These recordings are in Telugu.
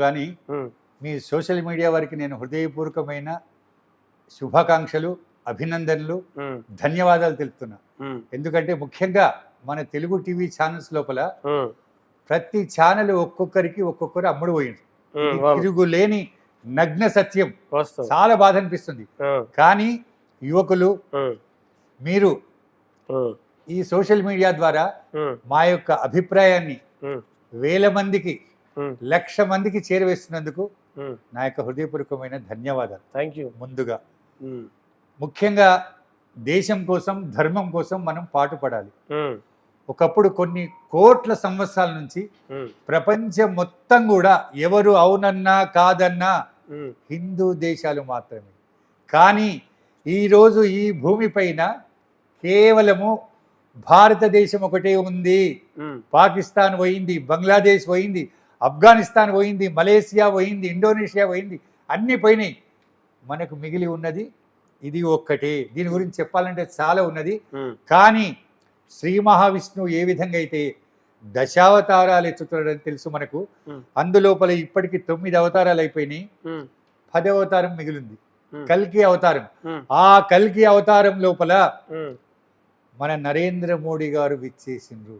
కానీ మీ సోషల్ మీడియా వారికి నేను హృదయపూర్వకమైన శుభాకాంక్షలు అభినందనలు ధన్యవాదాలు తెలుపుతున్నా. ఎందుకంటే ముఖ్యంగా మన తెలుగు టీవీ ఛానల్స్ లోపల ప్రతి ఛానల్ ఒక్కొక్కరికి ఒక్కొక్కరు అమ్ముడు పోయింది ఉమ్, అవును. తిరుగులేని నగ్న సత్యం. చాలా బాధ అనిపిస్తుంది. కానీ యువకులు మీరు ఈ సోషల్ మీడియా ద్వారా మా యొక్క అభిప్రాయాన్ని వేల మందికి లక్ష మందికి చేరవేస్తున్నందుకు. నా యొక్క హృదయపూర్వకమైన ధన్యవాదాలు. థ్యాంక్ యూ ముందుగా ముఖ్యంగా దేశం కోసం ధర్మం కోసం మనం పాటుపడాలి. ఒకప్పుడు కొన్ని కోట్ల సంవత్సరాల నుంచి ప్రపంచం మొత్తం కూడా ఎవరు అవునన్నా కాదన్నా హిందూ దేశాలు మాత్రమే. కానీ ఈరోజు ఈ భూమిపైన కేవలము భారతదేశం ఒకటే ఉంది. పాకిస్తాన్ పోయింది బంగ్లాదేశ్ పోయింది ఆఫ్ఘనిస్తాన్ పోయింది మలేసియా పోయింది ఇండోనేషియా పోయింది అన్నీ పోయినాయి. మనకు మిగిలి ఉన్నది ఇది ఒక్కటే. దీని గురించి చెప్పాలంటే చాలా ఉన్నది. కానీ శ్రీ మహావిష్ణువు ఏ విధంగా అయితే దశావతారాలు ఎత్తుతున్నాడని తెలుసు మనకు. అందులోపల ఇప్పటికి తొమ్మిది అవతారాలు అయిపోయినాయి. పది అవతారం మిగిలింది. కల్కి అవతారం. ఆ కల్కి అవతారం లోపల మన నరేంద్ర మోడీ గారు విచ్చేసిండ్రు.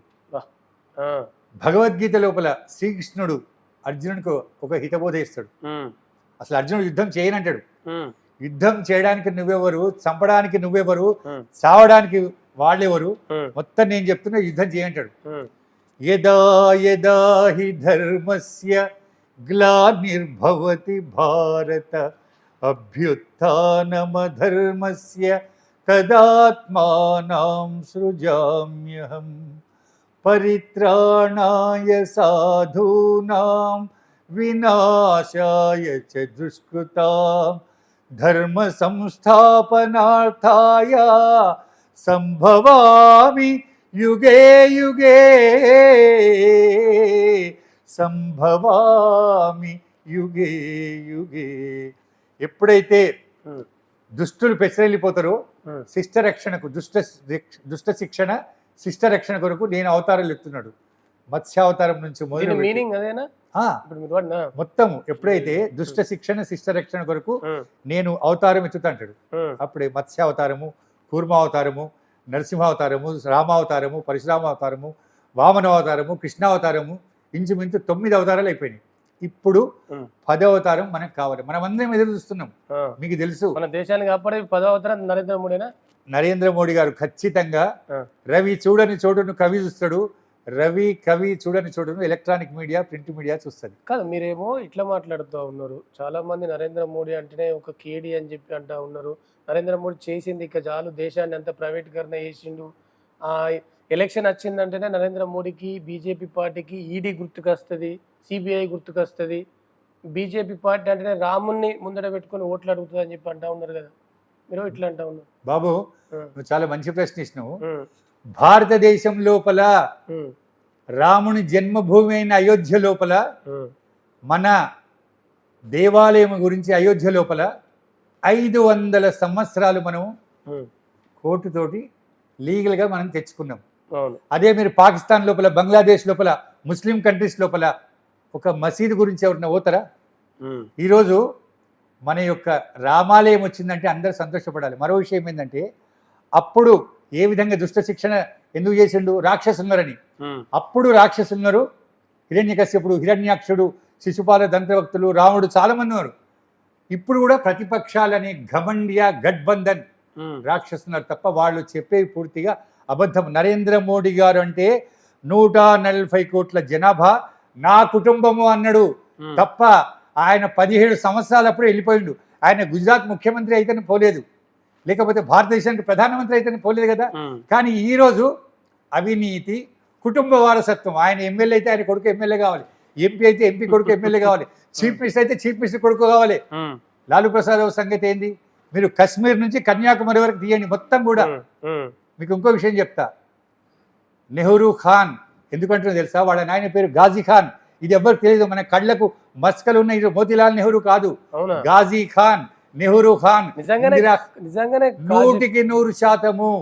భగవద్గీత లోపల శ్రీకృష్ణుడు అర్జునుడికి ఒక హితబోధ ఇస్తాడు అసలు అర్జునుడు యుద్ధం చేయనంటాడు. యుద్ధం చేయడానికి నువ్వెవరు చంపడానికి నువ్వెవరు చావడానికి వాళ్ళెవరు మొత్తం నేను చెప్తున్నా యుద్ధం చేయంటాడు యదా యదా హి ధర్మస్య గ్లానిర్భవతి భారత అభ్యుత్నమధర్మస్య తదాత్మానం సృజామ్యహం. పరిత్రాణాయ సాధూనాం వినాశాయ దుష్కృతాం. ధర్మ సంస్థాపనార్థాయ సంభవామి యుగే యుగే సంభవామి యుగే యుగే. ఎప్పుడైతే దుష్టులు పెసరెళ్ళిపోతారో శిష్ట రక్షణకు దుష్ట దుష్ట శిక్షణ శిష్ట రక్షణ కొరకు నేను అవతారాలు ఎత్తున్నాడు మత్స్యావతారం నుంచి మొదలు మీనింగ్ అదేనా? ఇప్పుడు మీరు వాడినా? మొత్తం ఎప్పుడైతే దుష్ట శిక్షణ శిష్ట రక్షణ కొరకు నేను అవతారం ఎత్తుతాంటాడు అప్పుడే మత్స్యావతారము కూర్మావతారము నరసింహావతారము రామావతారము పరశురామావతారము వామనావతారము కృష్ణావతారము ఇంచుమించు తొమ్మిది అవతారాలు అయిపోయినాయి. ఇప్పుడు ఉమ్, పదో అవతారం మనకు కావాలి. మనం అందరం ఎదురు చూస్తున్నాం. మీకు తెలుసు. మన దేశాన్ని కాపాడే పదో అవతారం నరేంద్ర మోడీనా? నరేంద్ర మోడీ గారు ఖచ్చితంగా. రవి చూడని చోటును కవి చూస్తాడు. రవి కవి చూడని చోటును ఎలక్ట్రానిక్ మీడియా ప్రింట్ మీడియా చూస్తుంది. కాదు మీరేమో ఇట్లా మాట్లాడుతూ ఉన్నారు. చాలా మంది నరేంద్ర మోడీ అంటేనే ఒక కేడి అని చెప్పి అంటా ఉన్నారు. నరేంద్ర మోడీ చేసింది ఇక చాలు దేశాన్ని అంత ప్రైవేటీకరణ చేసిండు. ఆ ఎలక్షన్ వచ్చిందంటేనే నరేంద్ర మోడీకి బీజేపీ పార్టీకి ఈడీ గుర్తుకొస్తుంది సిబిఐ గుర్తుకొస్తుంది. బీజేపీ పార్టీ అంటేనే రాముణ్ణి ముందర పెట్టుకొని ఓట్లు అడుగుతుంది అని చెప్పి అంటా ఉన్నారు కదా. మీరు ఇట్లా అంటా ఉన్నారు. బాబు నువ్వు చాలా మంచి ప్రశ్న ఇచ్చినావు భారతదేశం లోపల రాముని జన్మభూమి అయిన అయోధ్య లోపల మన దేవాలయం గురించి అయోధ్య లోపల ఐదు వందల సంవత్సరాలు మనం కోర్టుతోటి లీగల్గా మనం తెచ్చుకున్నాం. అదే మీరు పాకిస్తాన్ లోపల బంగ్లాదేశ్ లోపల ముస్లిం కంట్రీస్ లోపల ఒక మసీదు గురించి ఎవరన్నా పోతారా ఈరోజు మన యొక్క రామాలయం వచ్చిందంటే అందరూ సంతోషపడాలి. మరో విషయం ఏంటంటే అప్పుడు ఏ విధంగా దుష్ట శిక్షణ ఎందుకు చేసిండు? రాక్షసున్నరని అప్పుడు రాక్షసున్నారు హిరణ్యకశ్యపుడు హిరణ్యాక్షుడు శిశుపాల దంతభక్తులు రాముడు చాలామంది ఉన్నారు. ఇప్పుడు కూడా ప్రతిపక్షాలనే ఘమండియా గఠబంధన్ ఉమ్, రాక్షసున్నారు తప్ప వాళ్ళు చెప్పేవి పూర్తిగా అబద్ధం. నరేంద్ర మోడీ గారు అంటే నూట నలభై కోట్ల జనాభా నా కుటుంబము అన్నాడు. తప్ప ఆయన పదిహేడు సంవత్సరాలప్పుడు వెళ్ళిపోయిండు. ఆయన గుజరాత్ ముఖ్యమంత్రి అయితేనే పోలేదు. లేకపోతే భారతదేశానికి ప్రధానమంత్రి అయితేనే పోలేదు కదా. కానీ ఈరోజు అవినీతి కుటుంబ వారసత్వం. ఆయన ఎమ్మెల్యే అయితే ఆయన కొడుకు ఎమ్మెల్యే కావాలి. ఎంపీ అయితే ఎంపీ కొడుకు ఎమ్మెల్యే కావాలి. చీఫ్ మినిస్టర్ అయితే చీఫ్ మినిస్టర్ కొడుకు కావాలి. లాలూ ప్రసాద్ సంగతి ఏంది? మీరు కశ్మీర్ నుంచి కన్యాకుమారి వరకు తీయండి మొత్తం కూడా. మీకు ఇంకో విషయం చెప్తా. నెహ్రూ ఖాన్ ఎందుకంటున్నా తెలుసా? వాళ్ళ నాయన పేరు గాజీ ఖాన్. ఇది ఎవరికి తెలియదు. మన కళ్ళకు మస్కలు ఉన్న ఇది మోతీలాల్ నెహ్రూ కాదు. గాజీ ఖాన్ నెహ్రూ ఖాన్ నిజంగానే నూటికి నూరు శాతము?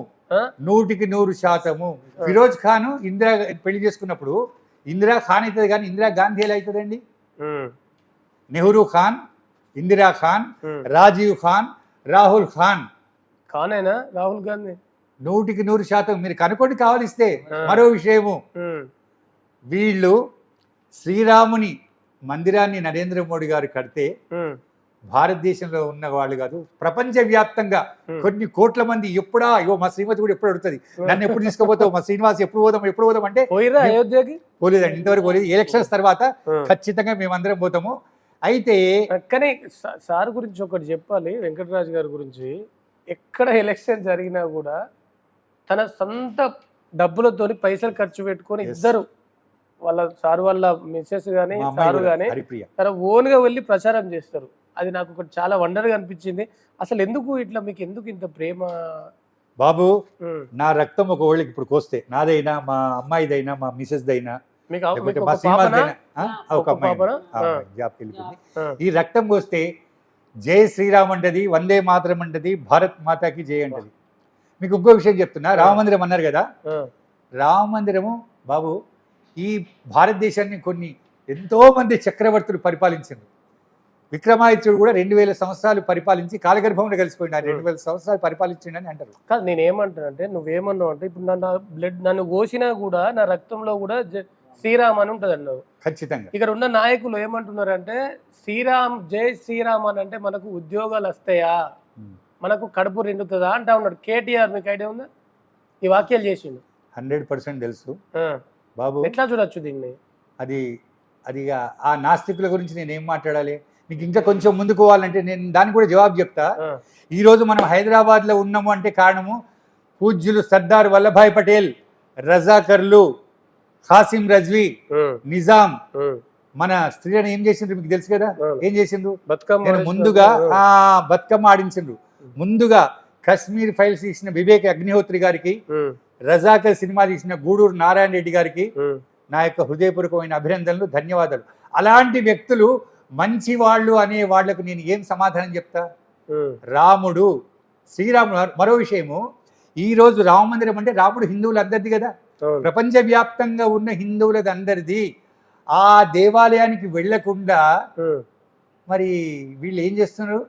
నూటికి నూరు శాతము. ఫిరోజ్ ఖాన్ ఇందిరా పెళ్ళి చేసుకున్నప్పుడు ఇందిరా ఖాన్ అవుతుంది కానీ ఇందిరా గాంధీ ఎలా అవుతుందండి? నెహ్రూ ఖాన్ ఇందిరా ఖాన్. రాజీవ్ ఖాన్ రాహుల్ ఖాన్. కానేనా రాహుల్ గాంధీ? నూటికి నూరు శాతం మీరు కనుక్కోండి కావాలిస్తే. మరో విషయము. వీళ్ళు శ్రీరాముని మందిరాన్ని నరేంద్ర మోడీ గారు కడితే. భారతదేశంలో ఉన్న వాళ్ళు కాదు ప్రపంచవ్యాప్తంగా Hmm. కొన్ని కోట్ల మంది ఎప్పుడా అయ్యో మా శ్రీమతి కూడా ఎప్పుడు అడుగుతుంది నన్ను ఎప్పుడు తీసుకుపోతావు మా శ్రీనివాస్ ఎప్పుడు పోదాం ఎప్పుడు పోదాం అంటే అయోధ్యకి పోలేదండి ఇంతవరకు పోలేదు ఎలక్షన్స్ తర్వాత. ఖచ్చితంగా మేమందరం పోతాము అయితే కానీ సార్ గురించి ఒకటి చెప్పాలి వెంకటరాజు గారి గురించి ఎక్కడ ఎలక్షన్ జరిగినా కూడా తన సొంత డబ్బులతోని పైసలు ఖర్చు పెట్టుకొని. ఇద్దరు వాళ్ళ సార్ వాళ్ళ మిస్సెస్ కానీ సారు కానీ తన ఓన్గా వెళ్ళి ప్రచారం చేస్తారు. అది నాకు ఒకటి చాలా వండర్గా అనిపించింది. అసలు ఎందుకు ఇట్లా మీకు ఎందుకు ఇంత ప్రేమ? బాబు. నా రక్తం ఒక ఓళ్ళకి ఇప్పుడు కోస్తే నాదైనా మా అమ్మాయిదైనా మా మిసెస్ దైనా మీకు అవ- లేకపోతే మీకు మా ఒక అమ్మాయి. ఈ రక్తం కోస్తే జై శ్రీరామ్ అంటది వందే మాతరం అంటది భారత్ మాతాకి జై అంటది. మీకు ఇంకో విషయం చెప్తున్నా రామ మందిరం అన్నారు కదా. రామ మందిరము బాబు ఈ భారతదేశాన్ని కొన్ని ఎంతో మంది చక్రవర్తులు పరిపాలించారు. విక్రమాదిత్యుడు కూడా రెండు వేల సంవత్సరాలు పరిపాలించి కాలగర్భంలో కలిసిపోయినారు రెండు వేల సంవత్సరాలు పరిపాలించిండని అంటారు. కాదు నేను ఏమంటానంటే నువ్వేమన్నావు అంటే ఇప్పుడు నన్ను బ్లడ్ నన్ను కోసినా కూడా నా రక్తంలో కూడా శ్రీరామ్ అని ఉంటుంది అన్నావు. ఖచ్చితంగా. ఇక్కడ ఉన్న నాయకులు ఏమంటున్నారంటే శ్రీరామ్ జై శ్రీరామ్ అని అంటే మనకు ఉద్యోగాలు వస్తాయా. మనకు కడుపు నిండుతుందా? అంటా ఉన్నాడు. కేటీఆర్ మీకు ఐడియా ఉందా? ఈ వాక్యాలు చేసిండు. హండ్రెడ్ పర్సెంట్ తెలుసు. బాబు. ఎట్లా చూడొచ్చు దీన్ని? అది అది ఆ- నాస్తికుల గురించి నేను ఏం మాట్లాడాలి? నీకు ఇంకా కొంచెం ముందుకు పోవాలంటే నేను దానికి కూడా జవాబు చెప్తా. ఆ. ఈరోజు మనం హైదరాబాద్లో ఉన్నాము అంటే కారణము పూజ్యులు సర్దార్ వల్లభాయ్ పటేల్ రజాకర్లు ఖాసిం రజ్వీ నిజాం. మన స్త్రీలను ఏం చేసిండ్రు మీకు తెలుసు కదా. ఏం చేసిండ్రు? బతుకమ్మ ముందుగా ఆ, బతుకమ్మ ఆడించిండ్రు. ముందుగా కశ్మీర్ ఫైల్స్ తీసిన వివేక్ అగ్నిహోత్రి గారికి రజాకర్ సినిమా తీసిన గూడూరు నారాయణ రెడ్డి గారికి నా యొక్క హృదయపూర్వకమైన అభినందనలు ధన్యవాదాలు. అలాంటి వ్యక్తులు మంచి వాళ్ళు అనే వాళ్ళకు నేను ఏం సమాధానం చెప్తా? రాముడు శ్రీరాముడు మరో విషయము ఈ రోజు రామ మందిరం అంటే రాముడు హిందువులందరిది కదా. ప్రపంచవ్యాప్తంగా ఉన్న హిందువులది అందరిది ఆ దేవాలయానికి వెళ్ళకుండా మరి వీళ్ళు ఏం చేస్తున్నారు.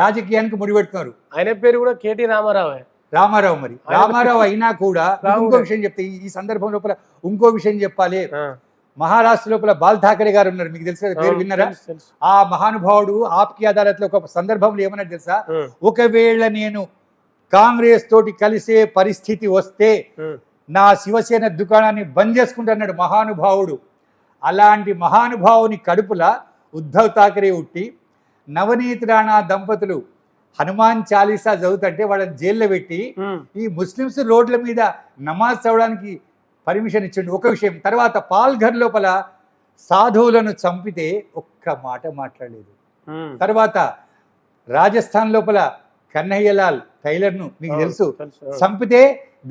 రాజకీయానికి ముడిపెడుతున్నారు. ఆయన పేరు కూడా కేటీ రామారావే. రామారావు మరి. రామారావు అయినా కూడా ఇంకో. విషయం చెప్తే ఈ- సందర్భం లోపల ఇంకో విషయం చెప్పాలి. మహారాష్ట్ర లోపల బాల్ ఠాకరే గారు ఉన్నారు. మీకు తెలుసు కదా పేరు విన్నారా. ఆ మహానుభావుడు ఆప్కి అదాలత్లో ఒక సందర్భంలో ఏమన్నా తెలుసా? ఒకవేళ నేను కాంగ్రెస్ తోటి కలిసే పరిస్థితి వస్తే నా శివసేన దుకాణాన్ని బంద్ చేసుకుంటున్నాడు మహానుభావుడు. అలాంటి మహానుభావుని కడుపుల ఉద్ధవ్ ఠాకరే ఉట్టి నవనీత్ రాణా దంపతులు హనుమాన్ చాలీసా చదువుతుంటే వాళ్ళని జైల్లో పెట్టి ఈ ముస్లిమ్స్ రోడ్ల మీద నమాజ్ చదవడానికి పర్మిషన్ ఇచ్చిండు. ఒక విషయం తర్వాత పాల్ఘర్ లోపల సాధువులను చంపితే ఒక్క మాట మాట్లాడలేదు. తర్వాత రాజస్థాన్ లోపల కన్నయ్యలాల్ టైలర్ను మీకు తెలుసు. చంపితే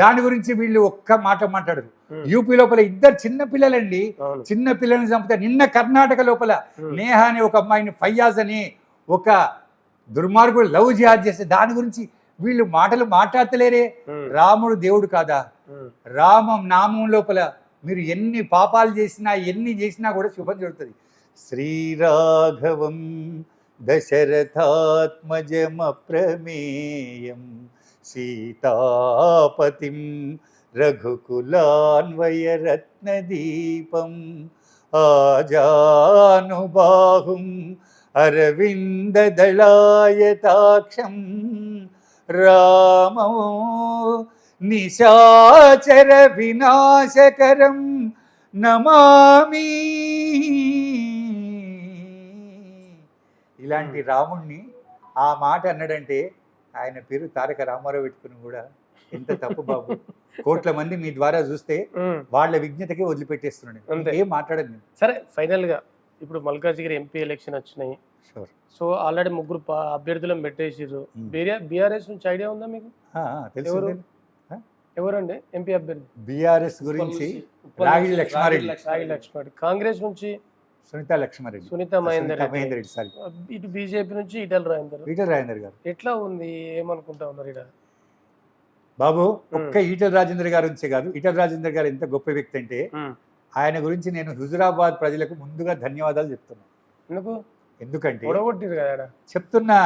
దాని గురించి వీళ్ళు ఒక్క మాట మాట్లాడరు. యూపీ లోపల ఇద్దరు చిన్న పిల్లలండి. చిన్న పిల్లల్ని చంపితే నిన్న కర్ణాటక లోపల నేహ అనే ఒక అమ్మాయిని ఫయ్యాజ్ అని ఒక దుర్మార్గుడు లవ్ జిహాద్ చేస్తే దాని గురించి వీళ్ళు మాటలు మాట్లాడతలేరే. రాముడు దేవుడు కాదా. రామం నామం లోపల మీరు ఎన్ని పాపాలు చేసినా ఎన్ని చేసినా కూడా శుభం జరుగుతుంది. శ్రీరాఘవం దశరథాత్మజమప్రమేయం సీతాపతిం రఘుకులాన్వయరత్నదీపం ఆజానుబాహుం అరవిందదళాయతాక్షం రామో నిశాచర వినాశకరం నమామి. ఇలాంటి రాముణ్ణి ఆ మాట అన్నాడంటే ఆయన పేరు తారక రామారావు పెట్టుకుని కూడా ఎంత తప్పు బాబు. కోట్ల మంది మీ ద్వారా చూస్తే. వాళ్ళ విజ్ఞతకే వదిలిపెట్టేస్తున్నాడు. ఏం మాట్లాడదు నేను సరే ఫైనల్గా ఇప్పుడు మల్కాజ్గిరి ఎంపీ ఎలక్షన్ వచ్చినాయి. సో ఆల్రెడీ ముగ్గురు అభ్యర్థులను పెట్టేసిర్రు. ఉమ్. బీఆర్ఎస్ నుంచి ఐడియా ఉందా మీకు? ఎవరు? ఎవరండి? ఎంపీ అభ్యర్థి. బీఆర్ఎస్ గురించి రాగిడి లక్ష్మారెడ్డి. కాంగ్రెస్ నుంచి? సునీత లక్ష్మారెడ్డి. సునీత మహేందర్ మహేందర్ రెడ్డి సారీ ఇటు బీజేపీ నుంచి ఈటల రాజేందర్ ఈటల రాజేందర్ గారు. ఎట్లా ఉంది? ఏమనుకుంటా ఉన్నారు ఇక్కడ బాబు ఒక్క ఈటల రాజేందర్ గారి నుంచే కాదు. ఈటల రాజేందర్ గారు ఎంత గొప్ప వ్యక్తి అంటే ఆయన గురించి నేను హుజురాబాద్ ప్రజలకు ముందుగా ధన్యవాదాలు చెప్తున్నాను ఎందుకు? ఎందుకంటే. చెప్తున్నా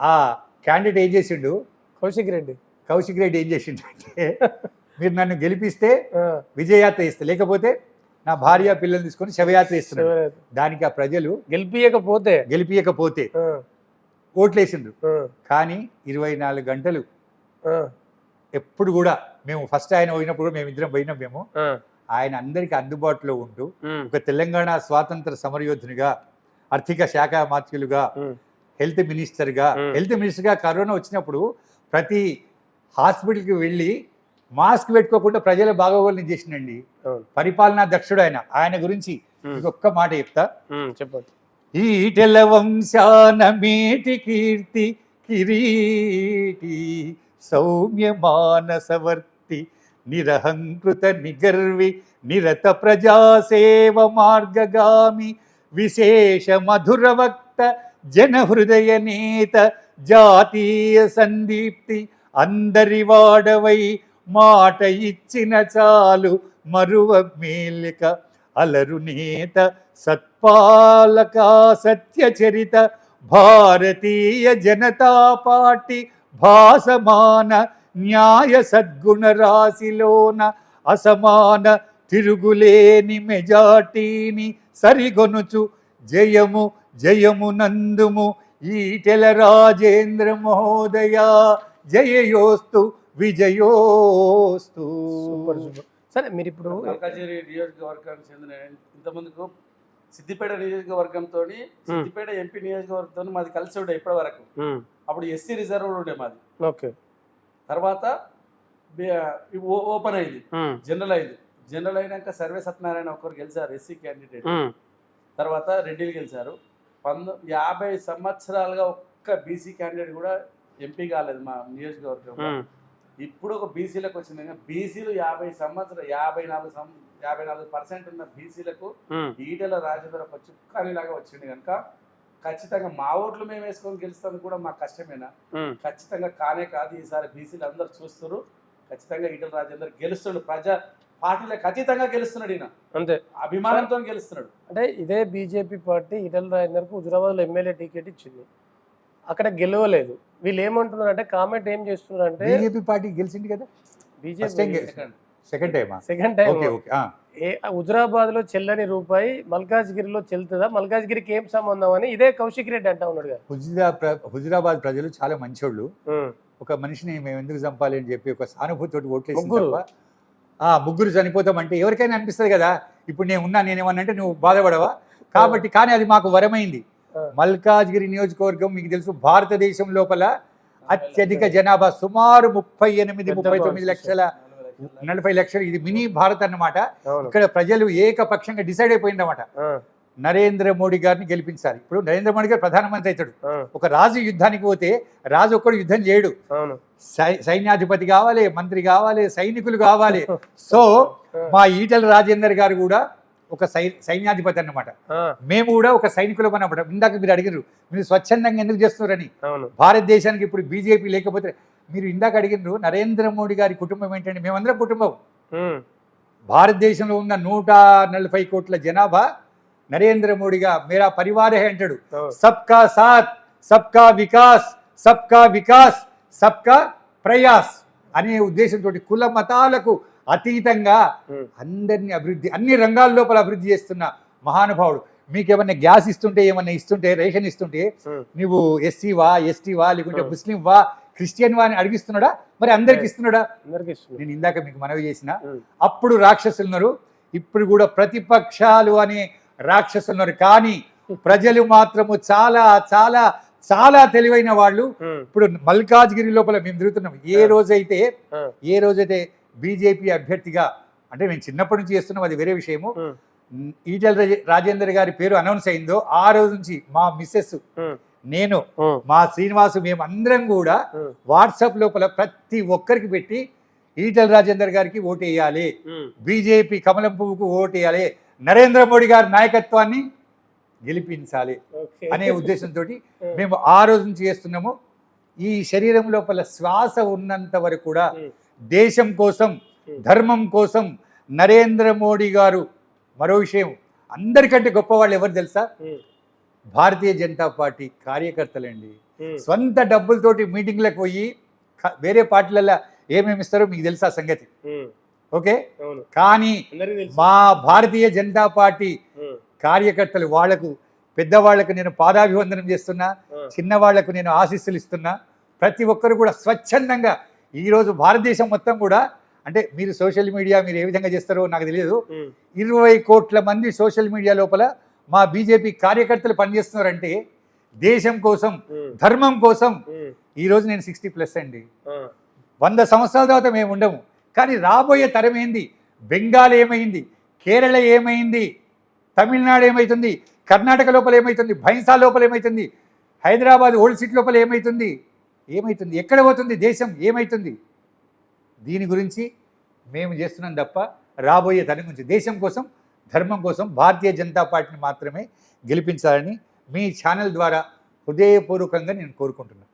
ఆ. క్యాండిడేట్ ఏం చేసిండు? కౌశిక్ రెడ్డి. కౌశిక్ రెడ్డి ఏం చేసిండు అంటే మీరు నన్ను గెలిపిస్తే విజయయాత్ర ఇస్తే లేకపోతే నా భార్య పిల్లలు తీసుకొని శవయాత్ర ఇస్తున్నాడు శివరాత్రి. దానికి ఆ ప్రజలు గెలిపియకపోతే. గెలిపియకపోతే ఓట్లేసిండ్రు. కానీ ఇరవై నాలుగు గంటలు ఎప్పుడు కూడా మేము ఫస్ట్ ఆయన పోయినప్పుడు మేము ఇద్దరం పోయినాం మేము. ఆయన అందరికీ అందుబాటులో ఉంటూ ఒక తెలంగాణ స్వాతంత్ర సమరయోధునిగా ఆర్థిక శాఖ మాత్యులుగా ఉమ్, హెల్త్ మినిస్టర్గా. హెల్త్ మినిస్టర్గా కరోనా వచ్చినప్పుడు ప్రతి హాస్పిటల్కి వెళ్ళి మాస్క్ పెట్టుకోకుండా ప్రజల బాగోగుల్ని చేసిండండి. పరిపాలనా దక్షుడు ఆయన ఆయన గురించి. ఇంకొక మాట చెప్తా చెప్పండి ఈటెల వంశాన మేటి కీర్తి కిరీటి సౌమ్య మానసవర్తి నిరహంకృత నిగర్వి నిరత ప్రజాసేవ మార్గగామి విశేష మధురవక్త జనహృదయ నేత జాతీయ సందీప్తి అందరి వాడవై మాట ఇచ్చిన చాలు మరువ మేలిక అలరు నేత సత్పాలక సత్యచరిత భారతీయ జనతా పార్టీ భాసమాన న్యాయ సద్గుణ రాశిలోన అసమాన తిరుగులేని మెజార్టీని సరిగొనుచు జయము జయము నందుము. ఈటెల రాజేంద్ర మహోదయ జయయోస్తు విజయోస్తు. Super super. సరే మీరు ఇప్పుడు నియోజకవర్గానికి చెందిన ఇంతమందికు సిద్దిపేట నియోజకవర్గంతో సిద్దిపేట ఎంపీ నియోజకవర్గంతో మాది కలిసి ఉండే ఇప్పటి వరకు అప్పుడు ఎస్సీ రిజర్వ్ ఉండే మాది. ఓకే. తర్వాత ఓపెన్ అయింది. జనరల్ అయింది. జనరల్ అయినాక సర్వే సత్యనారాయణ ఒకరు గెలిచారు ఎస్సీ క్యాండిడేట్. తర్వాత రెడ్డిలు గెలిచారు. పంతొ యాభై సంవత్సరాలుగా ఒక్క బీసీ క్యాండిడేట్ కూడా ఎంపీ కాలేదు మా నియోజకవర్గంలో. ఉమ్, ఇప్పుడు ఒక బీసీలకు వచ్చింది. కానీ బీసీలు యాభై సంవత్సరాలు యాభై నాలుగు సం యాభై నాలుగు పర్సెంట్ ఉన్న బీసీలకు ఈటెల రాజేంద్ర ఒక చుక్కానిలాగా వచ్చింది కనుక ఖచ్చితంగా మా ఓట్లు మేము వేసుకొని గెలుస్తాను కూడా మాకు కష్టమేనా? ఖచ్చితంగా కానే కాదు ఈసారి బీసీలు అందరు చూస్తారు ఖచ్చితంగా ఈటెల రాజేందర్ గెలుస్తాడు ప్రజా పార్టీలకు ఖచ్చితంగా గెలుస్తున్నాడు ఈయన. అంతే. అభిమానంతో గెలుస్తున్నాడు. అంటే ఇదే బీజేపీ పార్టీ ఈటల రాజేందర్కు హుజురాబాద్లో ఎమ్మెల్యే టికెట్ ఇచ్చింది. అక్కడ గెలవలేదు. వీళ్ళు ఏమంటున్నారు అంటే కామెంట్ ఏం చేస్తున్నారు అంటే బీజేపీ పార్టీ గెలిచింది కదా? బీజేపీ. సెకండ్ టైమా సెకండ్ టైం ఓకే ఓకే ఆ. ఏ హుజురాబాద్లో చెల్లని రూపాయి మల్కాజ్గిరిలో చెల్తుందా మల్కాజ్గిరికి ఏం సంబంధం అని ఇదే కౌశిక్ రెడ్డి అంటా ఉన్నాడు కదా. హుజురా హుజురాబాద్ ప్రజలు చాలా మంచోళ్ళు. ఒక మనిషిని మేము ఎందుకు చంపాలి అని చెప్పి ఒక సానుభూతితోటి ఓట్లేసి. తప్ప ఆ ముగ్గురు చనిపోతామంటే ఎవరికైనా అనిపిస్తుంది కదా? ఇప్పుడు నేను ఉన్నా నేనేమన్నంటే నువ్వు బాధపడవా? కాబట్టి కానీ అది మాకు వరమైంది. మల్కాజ్గిరి నియోజకవర్గం మీకు తెలుసు భారతదేశం లోపల అత్యధిక జనాభా సుమారు ముప్పై ఎనిమిది ముప్పై తొమ్మిది లక్షల నలభై లక్షలు ఇది మినీ భారత్ అన్నమాట. ఇక్కడ ప్రజలు ఏకపక్షంగా డిసైడ్ అయిపోయింది అన్నమాట ఆ, నరేంద్ర మోడీ గారిని గెలిపించాలి. ఇప్పుడు నరేంద్ర మోడీ గారు ప్రధానమంత్రి అవుతాడు. ఒక రాజు యుద్ధానికి పోతే రాజు ఒక్కడు యుద్ధం చేయడు. సైన్యాధిపతి కావాలి మంత్రి కావాలి సైనికులు కావాలి. సో మా ఈటల రాజేందర్ గారు కూడా ఒక సై సైన్యాధిపతి అన్నమాట. మేము కూడా ఒక సైనికులం అన్నమాట. ఇందాక మీరు అడిగినారు మీరు స్వచ్ఛందంగా ఎందుకు చేస్తున్నారని. భారతదేశానికి ఇప్పుడు బీజేపీ లేకపోతే మీరు ఇందాక అడిగినారు నరేంద్ర మోడీ గారి కుటుంబం ఏంటంటే మేమందరం కుటుంబం. భారతదేశంలో ఉన్న నూట నలభై కోట్ల జనాభా నరేంద్ర మోడీగా మేరా పరివారే అంటాడు. సబ్కా సాత్ సబ్కా వికాస్ సబ్కా వికాస్ సబ్కా ప్రయాస్ అనే ఉద్దేశంతో కుల మతాలకు అతీతంగా అందరినీ అభివృద్ధి అన్ని రంగాల లోపల అభివృద్ధి చేస్తున్న మహానుభావుడు. మీకు ఏమన్నా గ్యాస్ ఇస్తుంటే ఏమన్నా ఇస్తుంటే రేషన్ ఇస్తుంటే నువ్వు ఎస్సీవా ఎస్టీవా లేకుంటే Hmm. క్రిస్టియన్ వా అని అడిగిస్తున్నాడా? మరి అందరికి ఇస్తున్నాడా? నేను ఇందాక మీకు మనవి చేసిన. అప్పుడు రాక్షసులు ఉన్నారు. ఇప్పుడు కూడా ప్రతిపక్షాలు అనే రాక్షసులు ఉన్నారు. కానీ ప్రజలు మాత్రము చాలా చాలా చాలా తెలివైన వాళ్ళు. ఇప్పుడు మల్కాజ్గిరి లోపల మేము తిరుగుతున్నాం. ఏ. రోజైతే ఏ రోజైతే బీజేపీ అభ్యర్థిగా అంటే మేము చిన్నప్పటి నుంచి చేస్తున్నాం అది వేరే విషయము. ఈటల రాజే- రాజేందర్ గారి పేరు అనౌన్స్ అయిందో ఆ రోజు నుంచి మా మిస్సెస్ నేను మా శ్రీనివాసు మేము అందరం కూడా వాట్సాప్ లోపల ప్రతి ఒక్కరికి పెట్టి ఈటల రాజేందర్ గారికి ఓటు వేయాలి ఉమ్, బీజేపీ కమలం పువ్వుకు ఓటు వేయాలి నరేంద్ర మోడీ గారి నాయకత్వాన్ని గెలిపించాలి. అనే ఉద్దేశంతో మేము ఆ రోజు నుంచి చేస్తున్నాము. ఈ శరీరం లోపల శ్వాస ఉన్నంత వరకు కూడా దేశం కోసం ధర్మం కోసం నరేంద్ర మోడీ గారు మరో విషయం అందరికంటే గొప్పవాళ్ళు ఎవరు తెలుసా? భారతీయ జనతా పార్టీ కార్యకర్తలండి. సొంత డబ్బులతోటి మీటింగ్లకు పోయి వేరే పార్టీలలో ఏమేమి ఇస్తారో మీకు తెలుసా సంగతి? ఓకే? కానీ మా భారతీయ జనతా పార్టీ కార్యకర్తలు వాళ్ళకు పెద్దవాళ్ళకు నేను పాదాభివందనం చేస్తున్నా చిన్నవాళ్ళకు నేను ఆశీస్సులు ఇస్తున్నా. ప్రతి ఒక్కరు కూడా స్వచ్ఛందంగా ఈరోజు భారతదేశం మొత్తం కూడా అంటే మీరు సోషల్ మీడియా మీరు ఏ విధంగా చేస్తారో నాకు తెలియదు. ఇరవై కోట్ల మంది సోషల్ మీడియా లోపల మా బీజేపీ కార్యకర్తలు పనిచేస్తున్నారంటే దేశం కోసం ధర్మం కోసం ఈరోజు నేను సిక్స్టీ ప్లస్ అండి. వంద సంవత్సరాల తర్వాత మేము ఉండము. కానీ రాబోయే తరం ఏంది? బెంగాల్ ఏమైంది? కేరళ ఏమైంది? తమిళనాడు ఏమైతుంది? కర్ణాటక లోపల ఏమైతుంది? భైంసా లోపల ఏమైతుంది? హైదరాబాద్ ఓల్డ్ సిటీ లోపల ఏమైతుంది? ఏమైతుంది? ఎక్కడ పోతుంది దేశం? ఏమైతుంది? దీని గురించి మేము చేస్తున్నాం తప్ప రాబోయే తరం గురించి దేశం కోసం ధర్మం కోసం భారతీయ జనతా పార్టీని మాత్రమే గెలిపించాలని మీ ఛానల్ ద్వారా హృదయపూర్వకంగా నేను కోరుకుంటున్నాను.